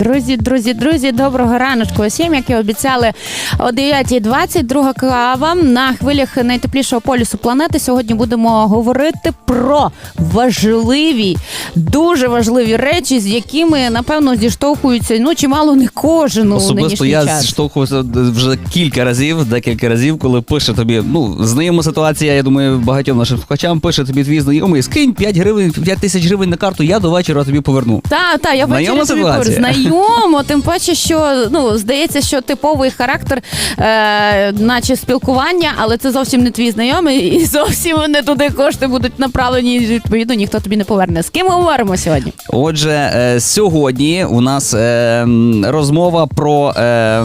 Друзі, друзі, друзі, доброго раночку усім, як і обіцяли о 9.20. Друга кава на хвилях найтеплішого полюсу планети. Сьогодні будемо говорити про важливі, дуже важливі речі, з якими напевно зіштовхуються ну чимало не кожен Особисто я зіштовхувався вже кілька разів, декілька разів, коли пише тобі, ну, знайома ситуація, я думаю, багатьом нашим слухачам пише тобі твій знайомий, скинь 5 гривень, 5 тисяч гривень на карту, я до вечора тобі поверну. Та, та, я Знайома ситуація? Знайомо, тим паче, що ну здається, що типовий характер, е, наче спілкування, але це зовсім не твій знайомий, і зовсім не туди кошти будуть направлені. і, Відповідно, ніхто тобі не поверне. З ким ми говоримо сьогодні? Отже, е, сьогодні у нас е, розмова про. Е,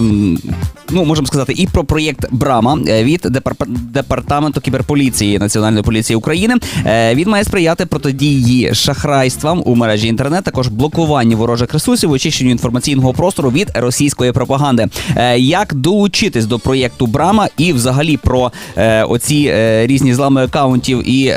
Ну, можемо сказати, і про проєкт Брама е, від Депар- департаменту кіберполіції Національної поліції України. Е, Він має сприяти протидії шахрайствам у мережі інтернет, також блокуванню ворожих ресурсів, очищенню інформаційного простору від російської пропаганди. Е, Як долучитись до проєкту Брама і взагалі про оці різні злами акаунтів і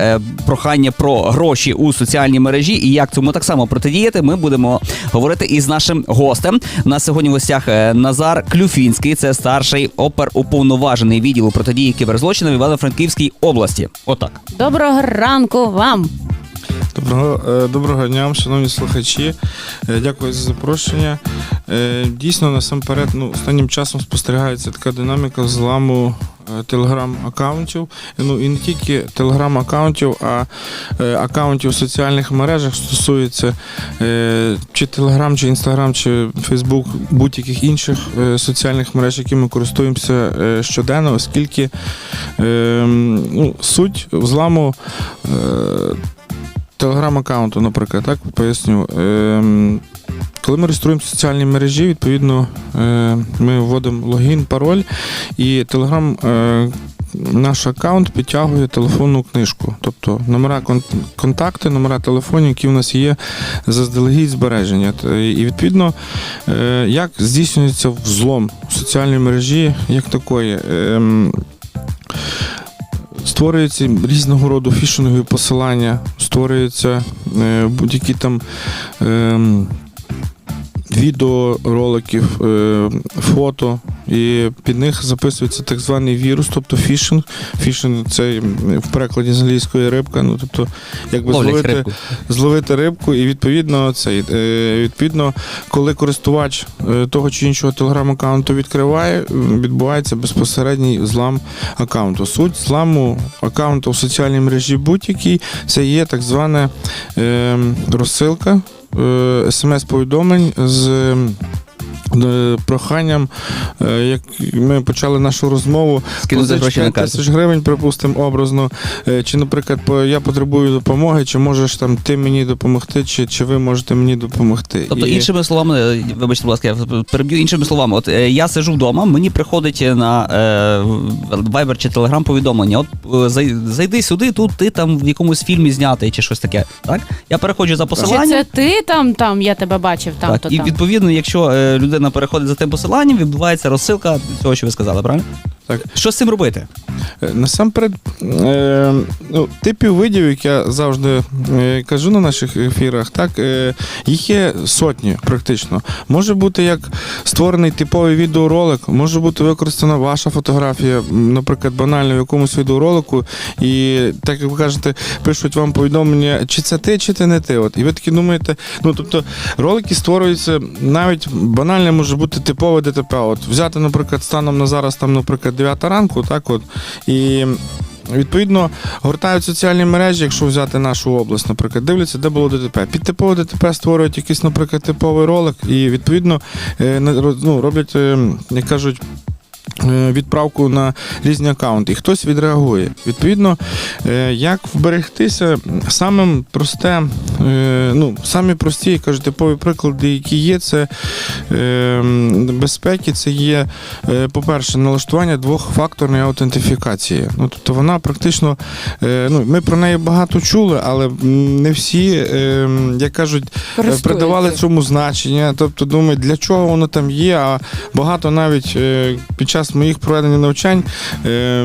прохання про гроші у соціальній мережі, і як цьому так само протидіяти, ми будемо говорити із нашим гостем. У нас сьогодні в гостях Назар Клюфінський, це старший опер уповноважений відділу протидії кіберзлочинам Івано-Франківській області. Отак. Доброго ранку вам. Доброго, е, доброго дня, шановні слухачі. Е, Дякую за запрошення. Е, Дійсно, насамперед, ну, останнім часом спостерігається така динаміка зламу е, телеграм-аккаунтів. Ну і не тільки телеграм-аккаунтів, а аккаунтів у соціальних мережах стосується чи Телеграм, чи Інстаграм, чи Фейсбук, будь-яких інших соціальних мереж, які ми користуємося щоденно, оскільки е, ну, суть взламу. Е, телеграм-аккаунту, наприклад, так поясню. Ем, коли ми реєструємо соціальні мережі, відповідно, е, ми вводимо логін, пароль, і телеграм. Е, наш аккаунт підтягує телефонну книжку, тобто номера кон- контакти, номера телефонів, які в нас є заздалегідь збереження. І відповідно, е, як здійснюється взлом соціальної мережі, як такої. Ем, Створюються різного роду фішингові посилання, створюються е, будь-які там е, відео роликів, е, фото, і під них записується так званий вірус, тобто фішинг. Фішинг це в перекладі з англійської рибка. Ну тобто, якби Ловлять зловити, рибку. зловити рибку, і відповідно цей е, відповідно, коли користувач е, того чи іншого телеграм-аккаунту відкриває, відбувається безпосередній злам аккаунту. Суть зламу аккаунту в соціальній мережі будь-якій це є так звана е, розсилка смс-повідомлень з. Е, Проханням, е, як ми почали нашу розмову, Скинути гроші на карту. тисяч гривень, припустимо, образно. Е, Чи, наприклад, я потребую допомоги, чи можеш там ти мені допомогти, чи, чи ви можете мені допомогти. Тобто, І- іншими словами, вибачте, будь ласка, я переб'ю іншими словами. От я сижу вдома, мені приходить на е, Viber чи Telegram повідомлення. От зайди сюди, тут ти там в якомусь фільмі знятий чи щось таке. Так? Я переходжу за Чи це ти там, там, я тебе бачив, там, так, то і там. відповідно, якщо е, людина переходить за тим посиланням, відбувається розсилка цього, що ви сказали, правильно? Так. Що з цим робити? Е, Насамперед, е, ну, типів видів, як я завжди е, кажу на наших ефірах, так, е, їх є сотні практично. Може бути як створений типовий відеоролик, може бути використана ваша фотографія, наприклад, банально в якомусь відеоролику, і так як ви кажете, пишуть вам повідомлення, чи це ти, чи ти не ти. От. І ви такі думаєте, ну тобто ролики створюються навіть банально може бути типове ДТП. От взяти, наприклад, станом на зараз, там, наприклад, 9 ранку, так от, і. Відповідно, гортають соціальні мережі, якщо взяти нашу область, наприклад, дивляться, де було ДТП. Під типове ДТП створюють якийсь, наприклад, типовий ролик, і відповідно е, ну, роблять, е, як кажуть, Відправку на різні акаунти, і хтось відреагує. Відповідно, е, як вберегтися, самим просте, е, ну, самі прості, я кажу, типові приклади, які є, це е, безпеки, це є, е, по-перше, налаштування двохфакторної аутентифікації. Ну, тобто вона практично, е, ну, ми про неї багато чули, але не всі, е, як кажуть, е, придавали цьому значення, тобто думають, для чого воно там є. А багато навіть е, під час моїх проведення навчань е,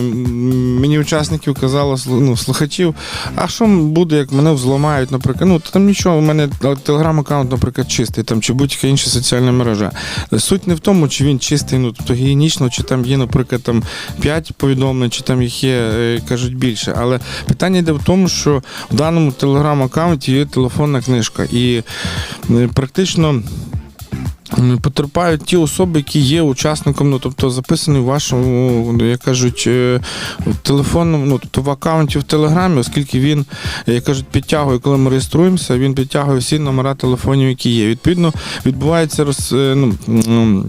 мені учасників казало ну, слухачів, а що буде, як мене взламають, наприклад. Ну, там нічого, у мене телеграм-аккаунт, наприклад, чистий, там, чи будь-яка інша соціальна мережа. Суть не в тому, чи він чистий, ну тобто гігієнічно, чи там є, наприклад, там 5 повідомлень, чи там їх є, е, кажуть, більше. Але питання йде в тому, що в даному телеграм-аккаунті є телефонна книжка. І е, практично. Потерпають ті особи, які є учасником, ну тобто записані в вашому, як кажуть, е, телефонному, ну тобто в аккаунті в Телеграмі, оскільки він, як кажуть, підтягує, коли ми реєструємося, він підтягує всі номера телефонів, які є. Відповідно, відбувається роз, е, ну,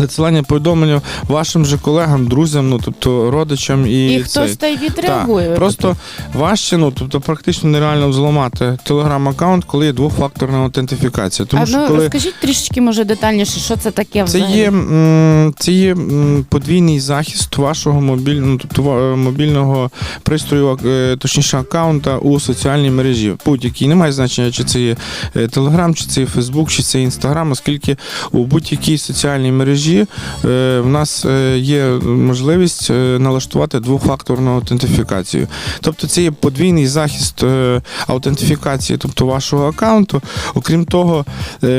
надсилання повідомлення вашим же колегам, друзям, ну тобто родичам і, І хтось та й відреагує. Так, просто важче, ну тобто практично нереально взламати телеграм-аккаунт, коли є двохфакторна аутентифікація. Тому а що ну, коли розкажіть трішечки, може, детальніше, що це таке це взагалі? є, це є подвійний захист вашого мобільного, тобто ва- мобільного пристрою, е, точніше аккаунта у соціальній мережі. Будь-який немає значення, чи це є Телеграм, чи це є Фейсбук, чи це Інстаграм, оскільки у будь-якій соціальній мережі е, в нас е, є можливість е, налаштувати двохфакторну аутентифікацію. Тобто це є подвійний захист аутентифікації, тобто вашого аккаунту. Окрім того,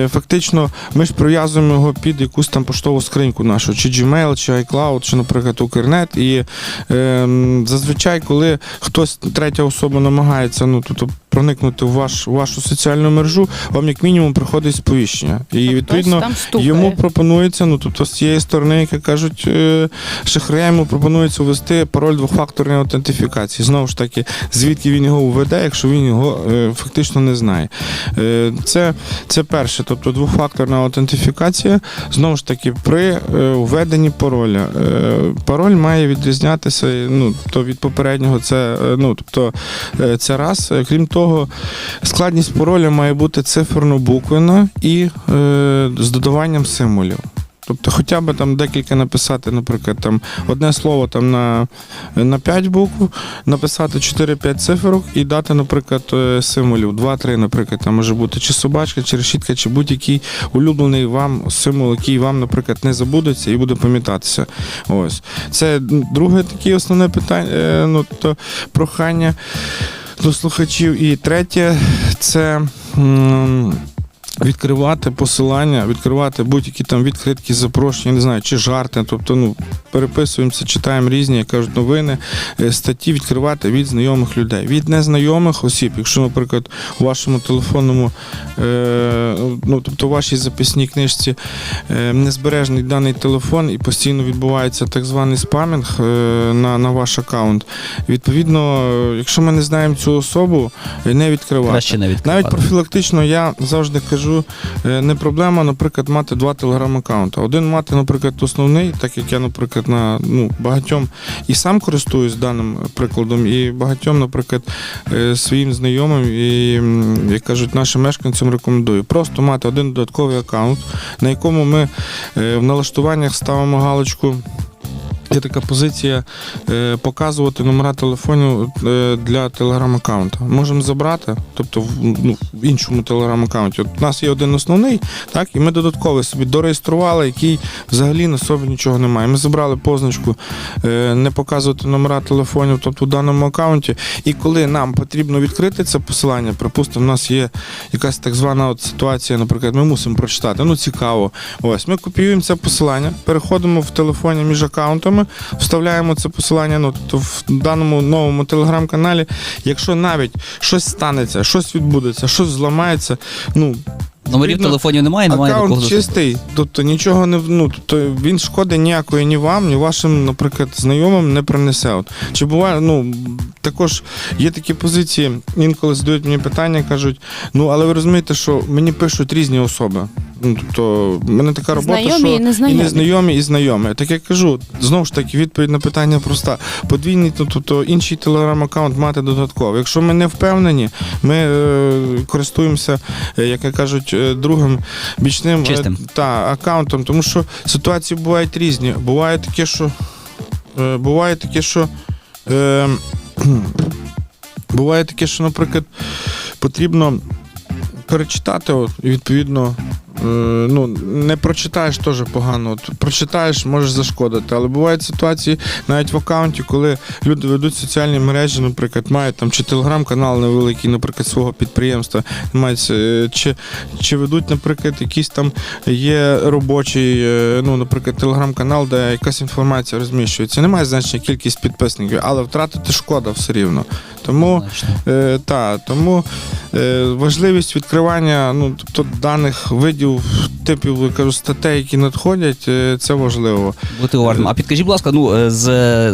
фактично ми ж прив'язуємо його під якусь там поштову скриньку нашу, чи Gmail, чи iCloud, чи, наприклад, Укрнет. І е, зазвичай, коли хтось третя особа намагається ну, тобто, проникнути в ваш, вашу соціальну мережу, вам як мінімум приходить сповіщення. І Хтось відповідно йому пропонується, ну тобто з цієї сторони, як кажуть, е, шахрая йому пропонується ввести пароль двохфакторної аутентифікації. Знову ж таки, звідки він його введе, якщо він його е, фактично не знає. Е, Це, це перше, тобто двохфакторна аутентифікація. Знову ж таки, при введенні пароля. Пароль має відрізнятися ну, то від попереднього. Це, ну, тобто, це раз. Крім того, складність пароля має бути циферно-буквена і е, з додаванням символів. Тобто хоча б там декілька написати, наприклад, там одне слово там на, на 5 букв, написати 4-5 цифрок і дати, наприклад, е, символів. 2-3, наприклад, там може бути чи собачка, чи решітка, чи будь-який улюблений вам символ, який вам, наприклад, не забудеться і буде пам'ятатися. Ось. Це друге таке основне питання, е, ну, то прохання до слухачів. І третє це. Відкривати посилання, відкривати будь-які там відкритки, запрошення, не знаю, чи жарти. Тобто, ну, переписуємося, читаємо різні, як кажуть, новини, е, статті відкривати від знайомих людей. Від незнайомих осіб, якщо, наприклад, у вашому телефонному, е, ну, тобто у вашій записній книжці е, незбережний даний телефон і постійно відбувається так званий спамінг е, на, на ваш аккаунт. Відповідно, якщо ми не знаємо цю особу, е, не відкривати. Краще не Навіть профілактично я завжди кажу, е, не проблема, наприклад, мати два телеграм-аккаунти. Один мати, наприклад, основний, так як я, наприклад, на ну, багатьом і сам користуюсь даним прикладом, і багатьом, наприклад, е, своїм знайомим і, як кажуть, нашим мешканцям рекомендую. Просто мати один додатковий аккаунт, на якому ми е, в налаштуваннях ставимо галочку. Є така позиція е, показувати номера телефонів е, для телеграм-аккаунта. Можемо забрати, тобто в, ну, в іншому телеграм-аккаунті. От у нас є один основний, так, і ми додатково собі дореєстрували, який взагалі на собі нічого немає. Ми забрали позначку е, не показувати номера телефонів, тобто в даному аккаунті. І коли нам потрібно відкрити це посилання, припустимо, у нас є якась так звана от ситуація, наприклад, ми мусимо прочитати. Ну цікаво. Ось ми копіюємо це посилання, переходимо в телефоні між аккаунтами, вставляємо це посилання. Ну тобто в даному новому телеграм-каналі, якщо навіть щось станеться, щось відбудеться, щось зламається, ну Номерів відповідно, телефонів немає, немає до аккаунт доступу. чистий, тобто нічого не ну, тобто він шкоди ніякої ні вам, ні вашим, наприклад, знайомим не принесе. От. Чи буває, ну також є такі позиції, інколи задають мені питання, кажуть: ну але ви розумієте, що мені пишуть різні особи. Ну, тобто, в мене така робота, Знайомі що і незнайомі. і незнайомі, і знайомі. Так я кажу, знову ж таки, відповідь на питання проста. Подвійний, ну, тобто інший телеграм-аккаунт мати додатково. Якщо ми не впевнені, ми е, користуємося, е, як кажуть, е, другим бічним е, Чистим. та, аккаунтом, тому що ситуації бувають різні. Буває таке, що е, буває таке, що. Е, буває таке, що, наприклад, потрібно перечитати, от, і відповідно. Е, Ну, не прочитаєш теж погано. От, прочитаєш, можеш зашкодити. Але бувають ситуації навіть в аккаунті, коли люди ведуть соціальні мережі, наприклад, мають там чи телеграм-канал невеликий, наприклад, свого підприємства, мають, е, чи, чи ведуть, наприклад, якийсь там є робочий, е, ну, наприклад, телеграм-канал, де якась інформація розміщується. Немає значення кількість підписників, але втратити шкода все рівно. Тому Е, та, тому е, важливість відкривання ну, тобто, даних видів, типів кажу, статей, які надходять, е, це важливо. Бути уважним. А підкажіть, будь ласка, ну е, з,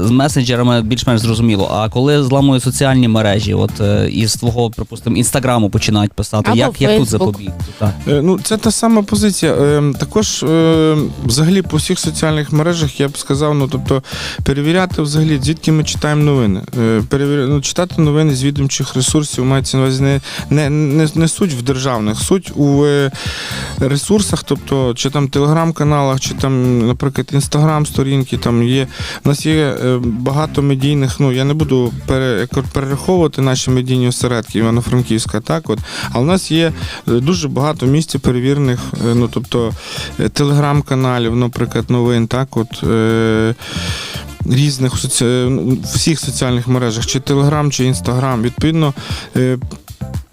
з месенджерами більш-менш зрозуміло. А коли зламують соціальні мережі, от е, із твого, припустимо, інстаграму починають писати, Або як, як тут запобігти? Так. Ну, це та сама позиція. Також взагалі по всіх соціальних мережах я б сказав, ну тобто перевіряти взагалі, звідки ми читаємо новини. Перевір... ну, читати новини з відомчих ресурсів мається на увазі не, не, не, не суть в державних, суть у ресурсах, тобто чи там телеграм-каналах, чи там, наприклад, інстаграм-сторінки. Там є. У нас є е, багато медійних, ну я не буду пере, перераховувати наші медійні осередки Івано-Франківська, так от. А у нас є е, дуже багато місць перевірених, е, ну тобто телеграм-каналів, наприклад, новин, так от. Е, Різних всіх соціальних мережах, чи Телеграм, чи Інстаграм. Відповідно,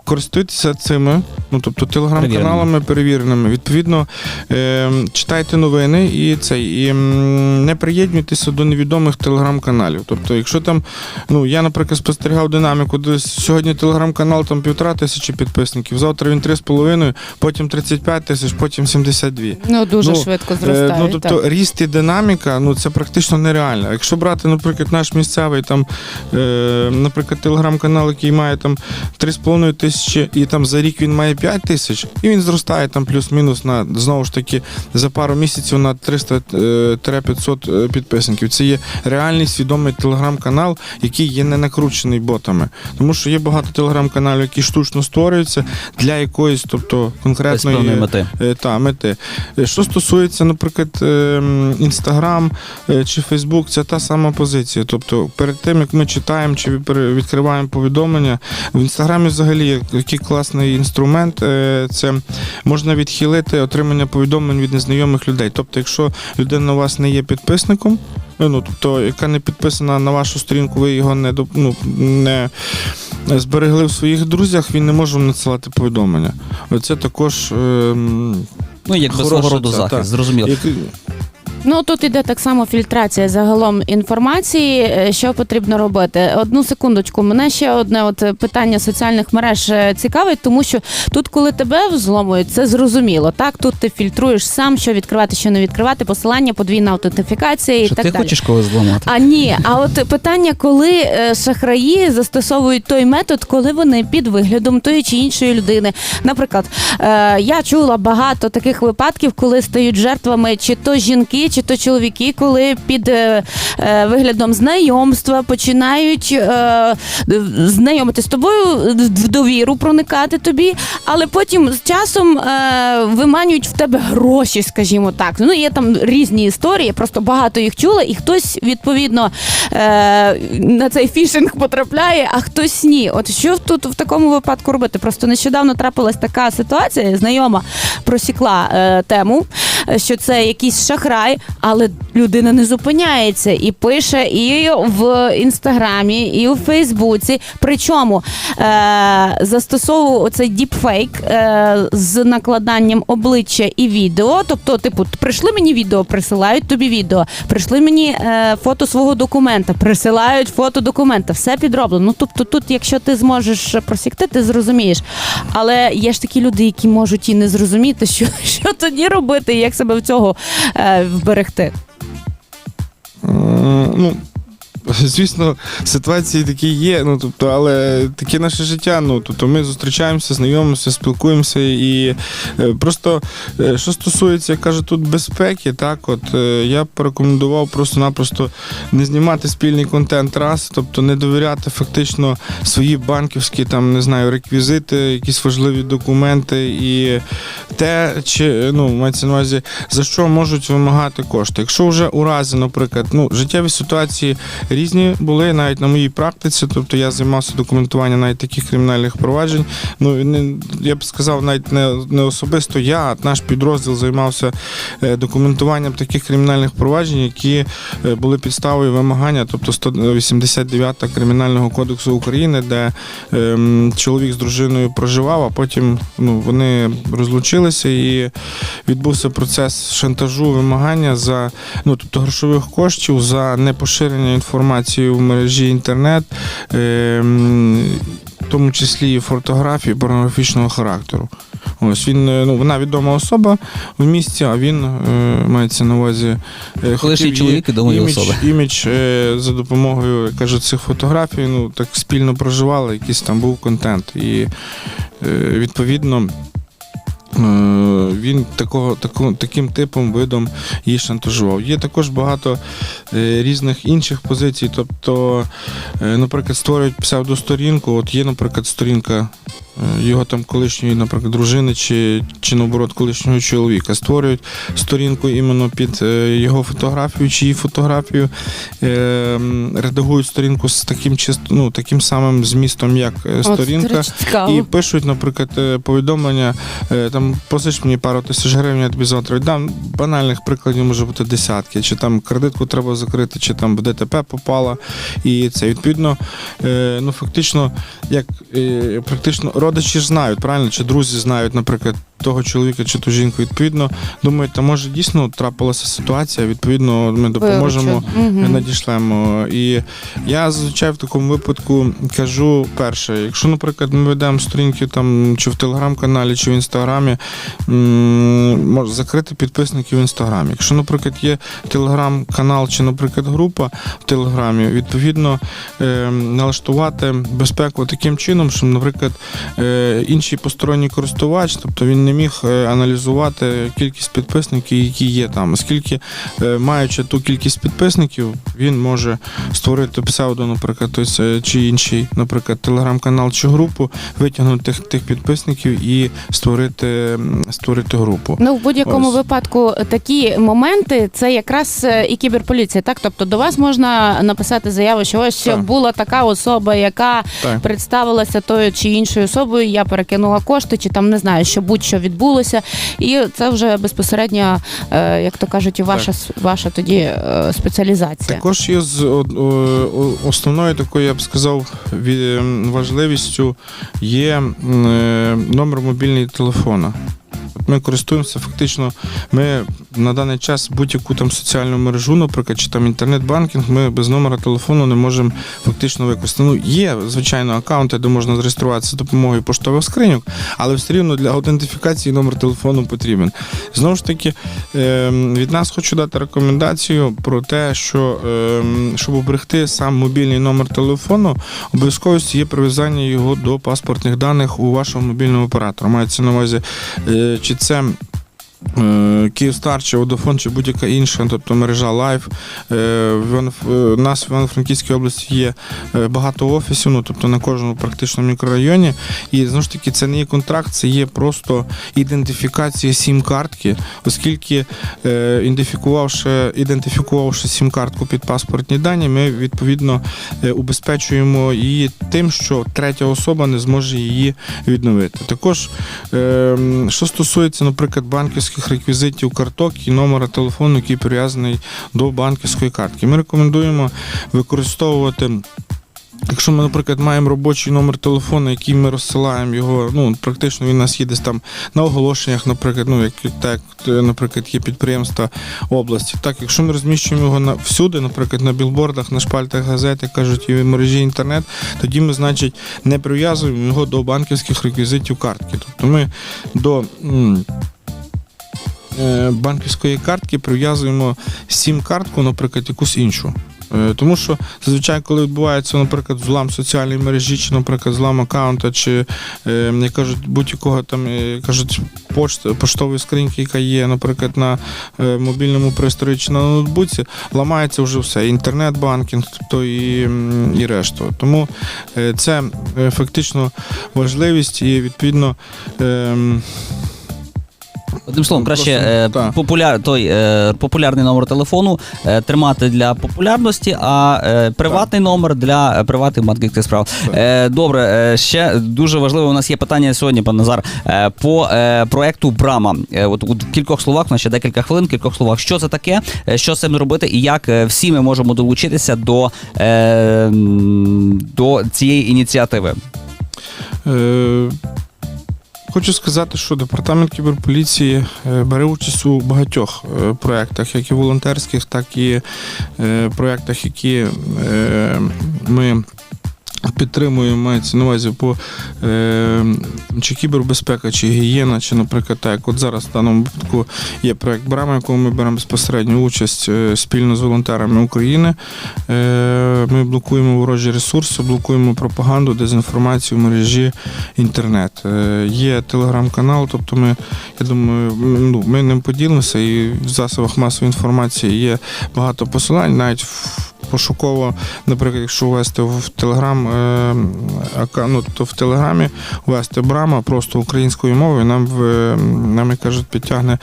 користуйтеся цими, ну тобто телеграм-каналами перевіреними. Відповідно, е, читайте новини і це і не приєднуйтеся до невідомих телеграм-каналів. Тобто, якщо там, ну я, наприклад, спостерігав динаміку, де сьогодні телеграм-канал там півтора тисячі підписників, завтра він три з половиною, потім 35 тисяч, потім 72. Ну дуже Ну, швидко Е. Ну, тобто так. ріст і динаміка, ну це практично нереально. Якщо брати, наприклад, наш місцевий там, е, наприклад, телеграм-канал, який має там 3,5 тисячі, і там за рік він має 5 тисяч, і він зростає там плюс-мінус на знову ж таки за пару місяців на 300-500 е, підписників. Це є реальний свідомий телеграм-канал, який є не накручений ботами. Тому що є багато телеграм-каналів, які штучно створюються для якоїсь, тобто конкретної мети. Е, Та, мети. Е, Що стосується, наприклад, Інстаграм чи Фейсбук, це та сама позиція. Тобто, перед тим як ми читаємо чи відкриваємо повідомлення, в інстаграмі взагалі є який класний інструмент. е, Це можна відхилити отримання повідомлень від незнайомих людей. Тобто, якщо людина у вас не є підписником. Ну, тобто, яка не підписана на вашу сторінку, ви його не, ну, не зберегли в своїх друзях, він не може вам надсилати повідомлення. Оце також ем, Ну, якби Хороша роду захист, зрозуміло. Як- Ну тут іде так само фільтрація загалом інформації. Е, Що потрібно робити? Одну секундочку. Мене ще одне от питання соціальних мереж е, цікавить, тому що тут, коли тебе взломують, це зрозуміло. Так, тут ти фільтруєш сам, що відкривати, що не відкривати, посилання, подвійна аутентифікація і Що так ти далі. хочеш когось зламати? А ні, а от питання, коли е, шахраї застосовують той метод, коли вони під виглядом тої чи іншої людини. Наприклад, е, я чула багато таких випадків, коли стають жертвами чи то жінки, чи то чоловіки, коли під е, е, виглядом знайомства починають е, знайомитись з тобою, в довіру проникати тобі, але потім з часом е, виманюють в тебе гроші, скажімо так. Ну є там різні історії, просто багато їх чула, і хтось відповідно е, на цей фішинг потрапляє, а хтось ні. От що тут в такому випадку робити? Просто нещодавно трапилась така ситуація, знайома просікла е, тему, що це якийсь шахрай, але людина не зупиняється і пише і в інстаграмі, і у Фейсбуці. Причому е, застосовував оцей діпфейк е, з накладанням обличчя і відео. Тобто, типу, прийшли мені відео, присилають тобі відео, прийшли мені е, фото свого документа, присилають фото документа, все підроблено. Ну тобто, тут, якщо ти зможеш просікти, ти зрозумієш. Але є ж такі люди, які можуть і не зрозуміти, що, що тоді робити, як себе в цього е, вберегти. Ну, звісно, ситуації такі є. Ну тобто, але таке наше життя. Ну тобто, ми зустрічаємося, знайомимося, спілкуємося і е, просто е, що стосується, я кажу, тут безпеки, так от е, я порекомендував просто-напросто не знімати спільний контент раз, тобто не довіряти фактично свої банківські там не знаю реквізити, якісь важливі документи і те, чи ну мається на увазі за що можуть вимагати кошти. Якщо вже у разі, наприклад, ну життєві ситуації різні були навіть на моїй практиці, тобто я займався документуванням навіть таких кримінальних проваджень. Ну не я б сказав, навіть не, не особисто я, а наш підрозділ займався е, документуванням таких кримінальних проваджень, які е, були підставою вимагання, тобто 189 кримінального кодексу України, де ем, чоловік з дружиною проживав, а потім ну, вони розлучилися і відбувся процес шантажу вимагання за ну, тобто грошових коштів за непоширення інформації в мережі інтернет, ем, в тому числі і фотографії порнографічного характеру. Ось він е, ну вона відома особа в місті, а він е, мається на увазі е, її чоловік відомої імідж, особи. імідж е, за допомогою я кажу, цих фотографій. Ну так спільно проживали, якийсь там був контент. І е, відповідно. е, Він такого, таким типом видом її шантажував. Є також багато різних інших позицій. Тобто, е, наприклад, створюють псевдосторінку. От є, наприклад, сторінка е, його там колишньої, наприклад, дружини чи, чи наоборот колишнього чоловіка. Створюють сторінку іменно під е, його фотографію чи її фотографію, е, редагують сторінку з таким чист, ну, таким самим змістом, як е, От, сторінка. І пишуть, наприклад, е, повідомлення, е, там позич мені пару тисяч гривень, я тобі завтра віддам. Банальних прикладів може бути десятки, чи там кредитку треба закрити, чи там в ДТП попала. І це відповідно, е, ну фактично, як е, практично родичі ж знають, правильно, чи друзі знають, наприклад. Того чоловіка чи ту жінку, відповідно, думають, та може дійсно трапилася ситуація, відповідно, ми допоможемо Мгм. надішлемо. І я зазвичай в такому випадку кажу перше, якщо, наприклад, ми ведемо сторінки там чи в телеграм-каналі, чи в інстаграмі, може закрити підписників в інстаграмі. Якщо, наприклад, є телеграм-канал чи, наприклад, група в телеграмі, відповідно е, налаштувати безпеку таким чином, щоб, наприклад, е, інший посторонній користувач, тобто він не міг е, аналізувати кількість підписників, які є там, оскільки е, маючи ту кількість підписників, він може створити псевдо, наприклад, ось, е, чи інший, наприклад, телеграм-канал чи групу, витягнути тих, тих підписників і створити, створити групу. Ну, в будь-якому випадку такі моменти це якраз і кіберполіція. Так, тобто до вас можна написати заяву, що ось Так. була така особа, яка Так. представилася тою чи іншою особою. Я перекинула кошти, чи там не знаю, що будь-що відбулося. І це вже безпосередньо, е, як то кажуть, ваша ваша тоді е, спеціалізація. Також є з основною такою, я б сказав, важливістю є е, номер мобільного телефона. Ми користуємося фактично. Ми на даний час будь-яку там соціальну мережу, наприклад, чи там інтернет-банкінг, ми без номера телефону не можемо фактично використати. Ну, є, звичайно, аккаунти, де можна зареєструватися за допомогою поштових скриньок, але все рівно для аутентифікації номер телефону потрібен. Знову ж таки, ем, від нас хочу дати рекомендацію про те, що ем, щоб уберегти сам мобільний номер телефону, обов'язковості є прив'язання його до паспортних даних у вашого мобільного оператора. Мається на увазі, е, чи це. Е, Київстар чи Водофон, чи будь-яка інша, тобто мережа Лайф. Е, е, У нас в Івано-Франківській області є багато офісів, ну тобто на кожному практично мікрорайоні. І знову ж таки, це не є контракт, це є просто ідентифікація сім-картки, оскільки ідентифікувавши, ідентифікувавши сім-картку під паспортні дані, ми відповідно убезпечуємо її тим, що третя особа не зможе її відновити. Також, е, що стосується, наприклад, банківських реквізитів карток і номера телефону, який прив'язаний до банківської картки, ми рекомендуємо використовувати. Якщо ми, наприклад, маємо робочий номер телефону, який ми розсилаємо його, ну практично він у нас є десь там на оголошеннях, наприклад, ну як так, наприклад, є підприємства області. Так, якщо ми розміщуємо його на всюди, наприклад, на білбордах, на шпальтах газет, як кажуть, і в мережі інтернет, тоді ми, значить, не прив'язуємо його до банківських реквізитів картки. Тобто ми до. Е, Банківської картки прив'язуємо сім картку, наприклад, якусь іншу. Е, Тому що зазвичай, коли відбувається, наприклад, злам соціальної мережі, чи, наприклад, злам аккаунта, чи е, як кажуть, будь-якого там кажуть пошт, поштової скриньки, яка є, наприклад, на мобільному пристрої чи на ноутбуці, ламається вже все. Інтернет-банкінг, тобто і, і решту. Тому це фактично важливість і відповідно. ем, Одним словом, краще Просто, е, популяр, той, е, популярний номер телефону е, тримати для популярності, а е, приватний номер для е, приватних банківських справ. Е, добре, е, ще дуже важливе у нас є питання сьогодні, пан Назар, е, по е, проекту Брама. Е, от у кількох словах, у нас ще декілька хвилин, в кількох словах, що це таке, е, що з цим робити, і як е, всі ми можемо долучитися до, е, м, до цієї ініціативи. Е, Хочу сказати, що департамент кіберполіції е, бере участь у багатьох е, проєктах, як і волонтерських, так і е, проєктах, які ми. Підтримуємо, мається на увазі по е, чи кібербезпека, чи гігієна, чи, наприклад, так, от зараз в даному випадку є проект Брама, в якому ми беремо безпосередню участь е, спільно з волонтерами України. Е, ми блокуємо ворожі ресурси, блокуємо пропаганду, дезінформацію в мережі інтернет. Е, є телеграм-канал, тобто ми, я думаю, ну, ми ним поділимося, і в засобах масової інформації є багато посилань, навіть в- пошуково, наприклад, якщо ввести в Телеграм, е, ну, то в Телеграмі ввести Брама просто українською мовою, нам в нам, як кажуть, підтягне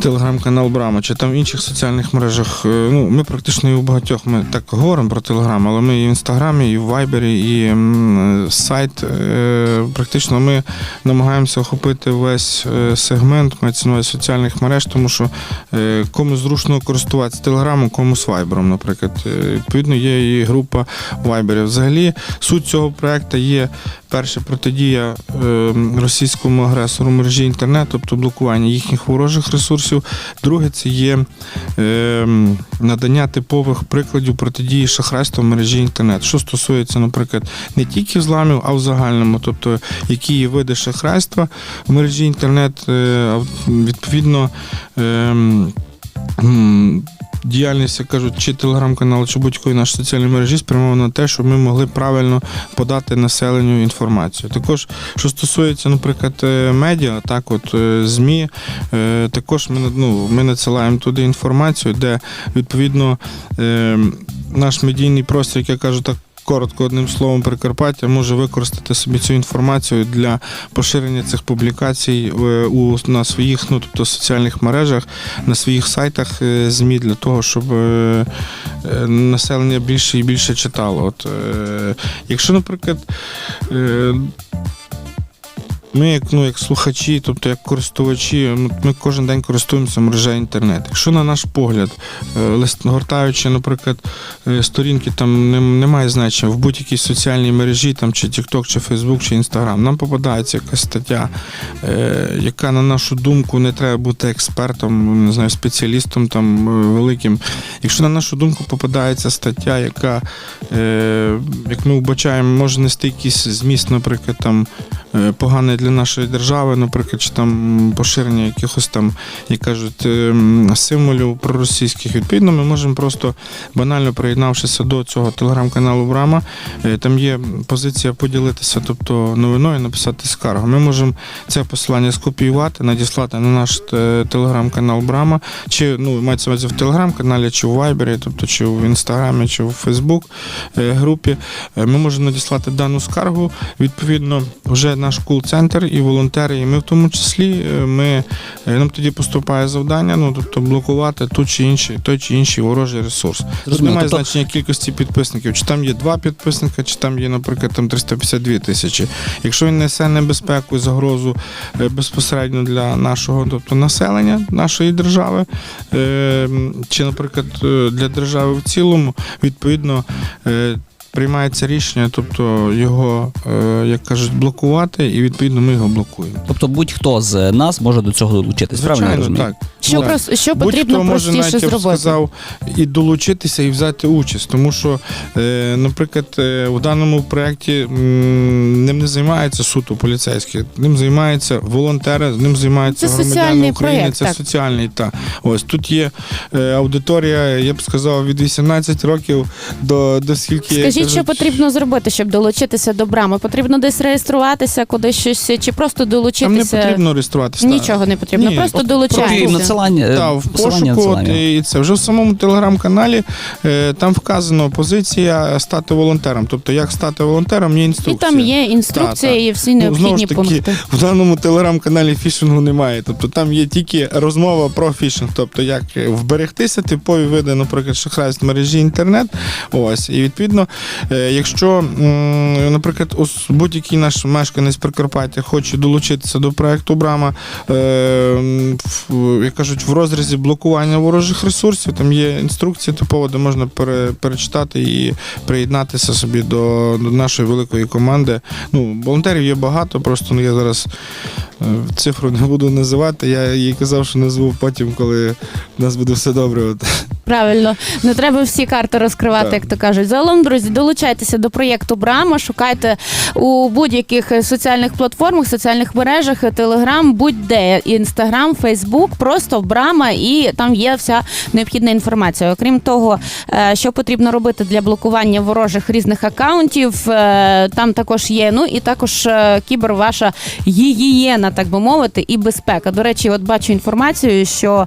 телеграм-канал Брама, чи там в інших соціальних мережах. Е, Ну, ми практично і у багатьох ми так говоримо про Телеграм, але ми і в інстаграмі, і в Вайбері, і сайт. е, Практично ми намагаємося охопити весь е, сегмент на соціальних мереж, тому що е, комусь зручно користуватися Телеграмом, комусь Вайбером, наприклад. Е, Відповідно, є і група Вайберів. Взагалі, суть цього проекту є перше протидія е, російському агресору мережі інтернет, тобто блокування їхніх ворожих ресурсів. Друге, це є е, надання типових прикладів протидії шахрайства в мережі інтернет. Що стосується, наприклад, не тільки взламів, а в загальному, тобто які є види шахрайства в мережі інтернет, відповідно. Діяльність, як кажуть, чи телеграм-канал, чи будь-якої нашої соціальної мережі спрямована на те, щоб ми могли правильно подати населенню інформацію. Також, що стосується, наприклад, е, медіа, так от е, ЗМІ, е, також ми, ну, ми надсилаємо туди інформацію, де відповідно наш медійний простір, як я кажу, так. Коротко одним словом, Прикарпаття може використати собі цю інформацію для поширення цих публікацій е, у на своїх, ну тобто соціальних мережах, на своїх сайтах е, ЗМІ для того, щоб е, населення більше і більше читало. От якщо, наприклад, ми, як, ну, як слухачі, тобто як користувачі, ми кожен день користуємося мережею інтернет. Якщо на наш погляд, е, гортаючи, наприклад, е, сторінки, там немає значення в будь-якій соціальній мережі, там чи TikTok, чи Facebook, чи Instagram, нам попадається якась стаття, е, яка, на нашу думку, не треба бути експертом, не знаю, спеціалістом там великим. Якщо на нашу думку попадається стаття, яка, як ми вбачаємо, може нести якийсь зміст, наприклад, там поганий для нашої держави, наприклад, чи там поширення якихось там, як кажуть, ем, символів проросійських. Відповідно, ми можемо просто банально приєднавшися до цього телеграм-каналу Брама. е, Там є позиція поділитися, тобто новиною, написати скаргу. Ми можемо це посилання скопіювати, надіслати на наш е, телеграм-канал Брама, чи ну мається в телеграм-каналі, чи в Вайбері, тобто чи в інстаграмі, чи в Фейсбук е, групі. Ми можемо надіслати дану скаргу. Відповідно, вже наш кул-центр і волонтери, і ми в тому числі е, ми е, нам тоді поступає завдання, ну тобто блокувати ту чи інший, той чи інший ворожий ресурс. Тут немає Тобто- значення кількості підписників, чи там є два підписника, чи там є, наприклад, там 352 тисячі. Якщо він несе небезпеку і загрозу е, безпосередньо для нашого, тобто населення нашої держави, чи, наприклад, для держави в цілому, відповідно. Приймається рішення, тобто його, е, як кажуть, блокувати, і відповідно ми його блокуємо. Тобто будь-хто з нас може до цього долучитись. Правильно я розумію? так. Що, Так. прос- що потрібно може простіше навіть, я б зробити? сказав, і долучитися, і взяти участь. Тому що, е, наприклад, е, у даному проєкті ним не займається суто поліцейський, ним займаються волонтери, ним займаються Це громадяни України. проєкт, це так. соціальний. Та. Ось тут є е, аудиторія, я б сказав, від 18 років до, до скільки. Скажіть, кажуть, що потрібно зробити, щоб долучитися до брами? Потрібно десь реєструватися, куди щось, чи просто Там не потрібно реєструватися. Нічого не потрібно, Ні, просто долучатися. Потрібно надсилання, е, в посилання пошуку от, і це вже в самому телеграм-каналі е, там вказано позиція стати волонтером. Тобто, як стати волонтером, є інструкція. І там є інструкція Так, так. і всі Ну, знову необхідні ж таки, пункти. в даному телеграм-каналі фішингу немає. Тобто там є тільки розмова про фішинг, тобто як вберегтися, типові види, наприклад, шахрайств в мережі інтернет. Ось і відповідно, е, якщо, м, наприклад, будь-який наш мешканець Прикарпаття хоче долучитися до проекту Брама, е, в, як кажуть, в розрізі блокування ворожих ресурсів, там є інструкція типова, де можна пере, перечитати і приєднатися собі до, до нашої великої команди. Ну, волонтерів є багато, просто ну, я зараз е, цифру не буду називати. Я їй казав, що назву потім, коли в нас буде все добре. От. Правильно, не треба всі карти розкривати, Так. як то кажуть. Загалом, друзі, долучайтеся до проєкту Брама, шукайте у будь-яких соціальних платформах, соціальних мережах, Телеграм, будь-де Інстаграм, Фейсбук, просто Брама, і там є вся необхідна інформація. Окрім того, е, що потрібно робити для блокування ворожих різних акаунтів, е, там також є. Ну і також е, кібер ваша гігієна, так би мовити, і безпека. До речі, от бачу інформацію, що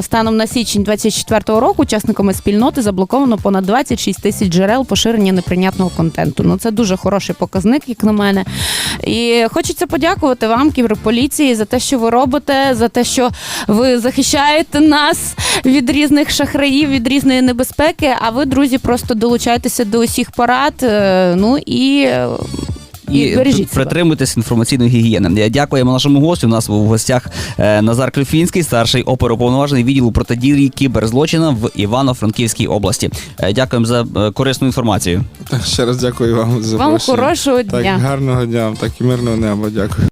станом на січень 24-го року учасниками спільноти заблоковано понад 26 тисяч джерел поширення неприйнятного контенту. Ну це дуже хороший показник, як на мене. І хочеться подякувати вам, кіберполіції, за те, що ви робите, за те, що ви захищаєте нас від різних шахраїв, від різної небезпеки. А ви, друзі, просто долучайтеся до усіх порад. е, Ну і. І бережіть притримуйтесь інформаційної гігієни. Я Дякуємо нашому гостю. У нас був у гостях е, Назар Клюфінський, старший оперуповноважений відділу протидії кіберзлочинам в Івано-Франківській області. Е, Дякуємо за корисну інформацію. Ще раз дякую вам за Вам хорошого Так, дня. гарного дня, так і мирного неба. Дякую.